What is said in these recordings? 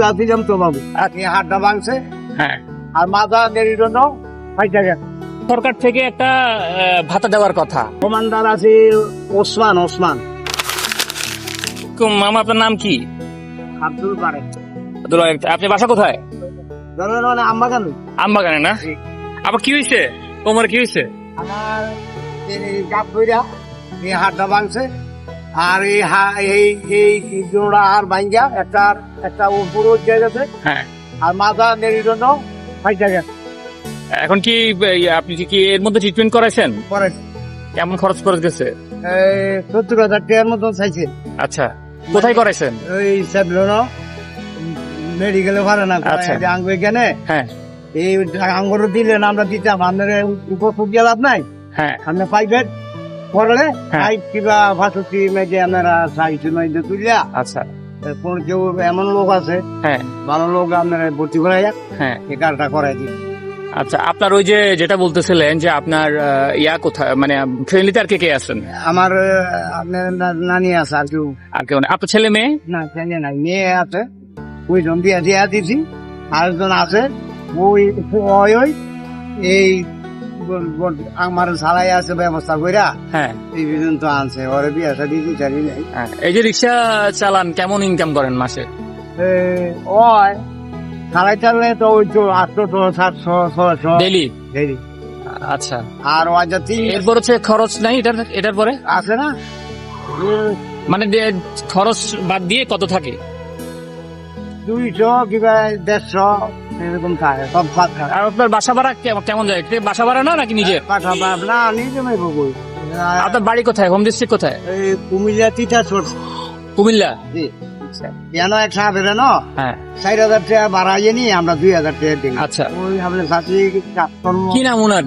যাচ্ছিলাম তো বাবু হাতটা ভাঙছে। হ্যাঁ। আর মাথা নেড়ির জন্য ফাইটা গেছে। সরকার থেকে একটা ভাতা দেওয়ার কথা। কমান্ডার আছে ওসমান ওসমান। মামা আপনার নাম কি? আব্দুল পারে আব্দুল আপনি বাসা কোথায়? মানে আমবাগানে না? আবার কি হয়েছে কোমর কি হয়েছে আমার এই গাপ ধইরা হাতটা ভাঙছে। আর এই এই এই জোড়া আর ভাঙ্গা একটা একটা উপর উঠে গেছে। হ্যাঁ। আর মাথা নেড়ির জন্য ফাইটা গেছে। এখন কি আপনি কি এর মধ্যে ট্রিটমেন্ট করাইছেন? কেমন খরচ খরচ গেছে? সত্তর হাজার টাকার মতন চাইছে। আচ্ছা কোথায় করাইছেন? ওই সেবলন মেডিকেলে পারে না। আচ্ছা। আঙ্গু এখানে হ্যাঁ। এই আঙ্গুর দিলেন আমরা দিতাম। আপনার উপর লাভ নাই? হ্যাঁ। আপনি প্রাইভেট করলে হ্যাঁ। সাইড কিবা ফাঁসুটি মেজে আপনারা সাইড মেজে তুলিয়া আচ্ছা। কোন কেউ এমন লোক আছে হ্যাঁ। ভালো লোক আপনারা ভর্তি করাই হ্যাঁ। এই কাজটা করাই দিই আচ্ছা আপনার ওই যে যেটা বলতেছিলেন যে আপনার ইয়া কোথায় মানে ফ্যামিলিতে আর কে কে আছেন? আমার আপনার নানি আছে আর কেউ। আর কেউ? আপনার ছেলে মেয়ে? না ছেলে নাই মেয়ে আছে। ওইজন বিয়া দিয়া দিছি আরেকজন আছে। ওই ওই ওই এই আমার সালাই আছে ব্যবস্থা কইরা হ্যাঁ। এই পর্যন্ত আনছে ওরে বিয়া শাদি বিচারি নাই। হ্যাঁ। এই যে রিক্সা চালান কেমন ইনকাম করেন মাসে? ওই সালাই চাললে তো ওই তো আটশো সাতশো ছশো ডেলি এই আচ্ছা। আর ওই যে তিন এরপর হচ্ছে খরচ নাই এটার এটার পরে? আছে না? মানে খরচ বাদ দিয়ে কত থাকে? দুইশো কিবা দেড়শো। এরকম খায় সব ভাত খায়। আর আপনার বাসা ভাড়া কেমন যায়? বাসা ভাড়া না নাকি নিজের? পাঠা বাপ না নিজে মেয়ে বই আপনার বাড়ি কোথায়? হোম ডিস্ট্রিক্ট কোথায়? এই কুমিল্লা তিতা ছোট কুমিল্লা? জি। কেন এক সাহেবের ন? হ্যাঁ। চার হাজার টাকা বাড়াইয়ে নি আমরা দুই হাজার টাকা দিই আচ্ছা। ওই চাষি কাজকর্ম কি নাম ওনার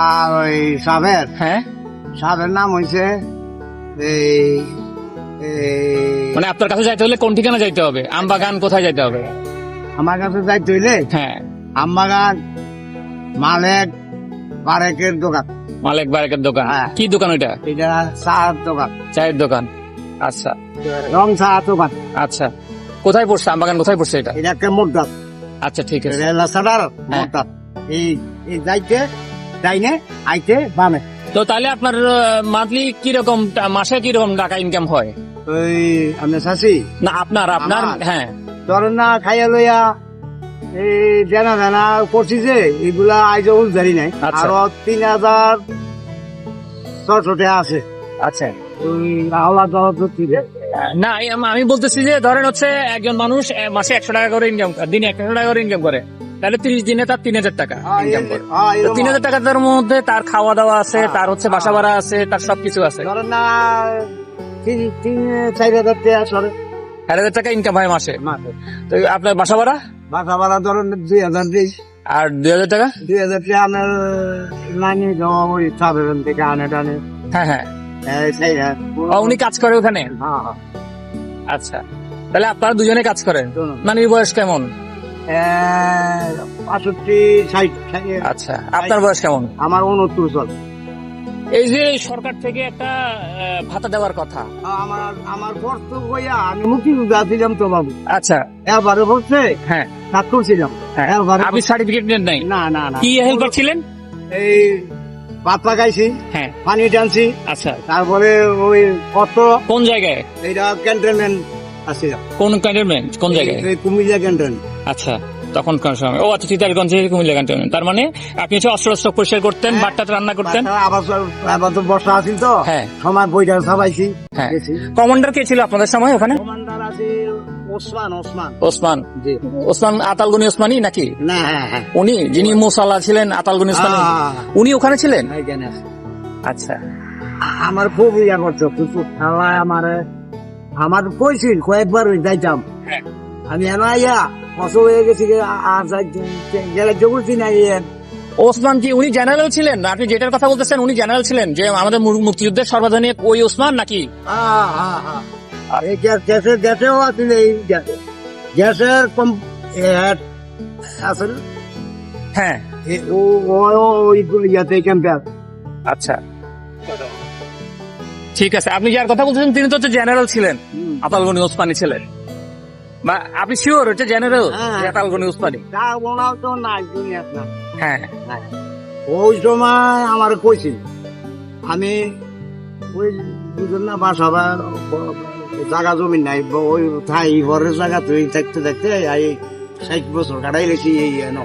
আর ওই সাহেবের হ্যাঁ। সাহেবের নাম এই এই মানে আপনার কাছে যাইতে হলে কোন ঠিকানা যাইতে হবে? আমবাগান কোথায় যাইতে হবে? আমার কাছে যাইতে হইলে হ্যাঁ। আমবাগান মালেক বারেকের দোকান। মালিক বারেকের দোকান। হ্যাঁ। কি দোকান ওইটা? এটা চার দোকান। চায়ের দোকান। আচ্ছা। রং চা দোকান। আচ্ছা। কোথায় পড়ছে? আমবাগান কোথায় পড়ছে এটা? এটা একটা মোটদাত আচ্ছা ঠিক আছে। রেলা সাদার হ্যাঁ। এই এই যাইতে যাইনে আইতে বামে। তো তাহলে আপনার মান্থলি কি রকম মাসে কি রকম টাকা ইনকাম হয়? ওই আমি না আপনার আপনার হ্যাঁ। ধরেন না খাইয়া লইয়া এই জানা জানা করছি যে এগুলা আইজ উজারি নাই। আচ্ছা। আরও তিন হাজার ছশো টাকা আছে। আচ্ছা। না আমি বলতেছি যে ধরেন হচ্ছে একজন মানুষ মাসে একশো টাকা করে ইনকাম দিনে একশো টাকা করে ইনকাম করে। তাহলে তিরিশ দিনে তার তিন হাজার টাকা হ্যাঁ, ইনকাম করে। হ্যাঁ, তিন হাজার টাকার মধ্যে তার খাওয়া দাওয়া আছে হ্যাঁ, তার হচ্ছে বাসা ভাড়া আছে তার সবকিছু আছে। ধরেন না তিন চার হাজার টাকা সরে হাজার টাকা ইনকাম হয় মাসে? মাসে। তো আপনার বাসা ভাড়া? বাসা ভাড়া ধরেন দুই হাজার দিই আর দুই হাজার টাকা? দুই হাজার টাকা আপনার নানি জমা ওই সাধারণ থেকে আনে টানে। হ্যাঁ হ্যাঁ। হ্যাঁ। উনি কাজ করে ওখানে? হ্যাঁ হ্যাঁ। আচ্ছা। তাহলে আপনারা দুজনে কাজ করেন। নানির বয়স কেমন? আচ্ছা। আপনার বয়স কেমন? আমার উনত্তর চল। এই যে সরকার থেকে একটা ভাতা দেওয়ার কথা। আমার আমার বর্ষ বইয়া আমি মুক্তি দিলাম তো বাবু। আচ্ছা। এবারে বলছে হ্যাঁ। ডাক্তার ছিলাম। হ্যাঁ। এবারে আপনি সার্টিফিকেট নেন নাই? না না না। কি হেল্পার ছিলেন? এই ভাত লাগাইছি হ্যাঁ। পানি টানছি। আচ্ছা। তারপরে ওই কত? কোন জায়গায়? এইটা ক্যান্টনমেন্ট আছে। কোন ক্যান্টনমেন্ট কোন জায়গায়? এই কুমিল্লা ক্যান্টন আচ্ছা। তখন সময়। ও আচ্ছা চিতারগঞ্জে কুমিল্লা ক্যান্টনমেন্ট তার মানে আপনি হচ্ছে অস্ত্র অস্ত্র পরিষ্কার করতেন বাট্টা রান্না করতেন? আবার আবার তো বর্ষা আছিল তো। হ্যাঁ। সময় বইটা সাবাইছি হ্যাঁ। কমান্ডার কে ছিল আপনাদের সময় ওখানে? কমান্ডার ওসমান ওসমান। ওসমান। ওসমান আতালগুনি ওসমানি নাকি? না হ্যাঁ হ্যাঁ। উনি যিনি ছিলেন আতালগুনি ওসমানি। উনি ওখানে ছিলেন? আচ্ছা। আমার খুব ইয়া খেলায় আমার আমার কইছিল কয়েকবার ওই যাইতাম। হ্যাঁ। আমি এনে ফসল হয়ে গেছি গেলে জগুছি না ইয়ে ওসমান কি উনি জেনারেল ছিলেন? আপনি যেটার কথা বলতেছেন উনি জেনারেল ছিলেন? যে আমাদের মুক্তিযুদ্ধের সর্বাধুনিক ওই ওসমান নাকি? গ্যাসের গ্যাসেও আছিল এই গ্যাসে। গ্যাসের কম এ, হ্যাঁ ও ওই ইয়াতে ক্যাম্পে আচ্ছা। ঠিক আছে আপনি যার কথা বলছেন তিনি তো হচ্ছে জেনারেল ছিলেন। হুম। আতালগনি ওসমানি ছিলেন। আপনি শিওর হচ্ছে জেনারেল হ্যাঁ। তালগনি উসমানী তা বলাও তো নাই দুনিয়া না হ্যাঁ। ওই সময় আমার কইছিল আমি ওই দুজন না বাসা বা জায়গা জমি নাই ওই ঠাই ঘরের জায়গা তুই থাকতে থাকতে এই ষাট বছর কাটাই গেছি এই এনো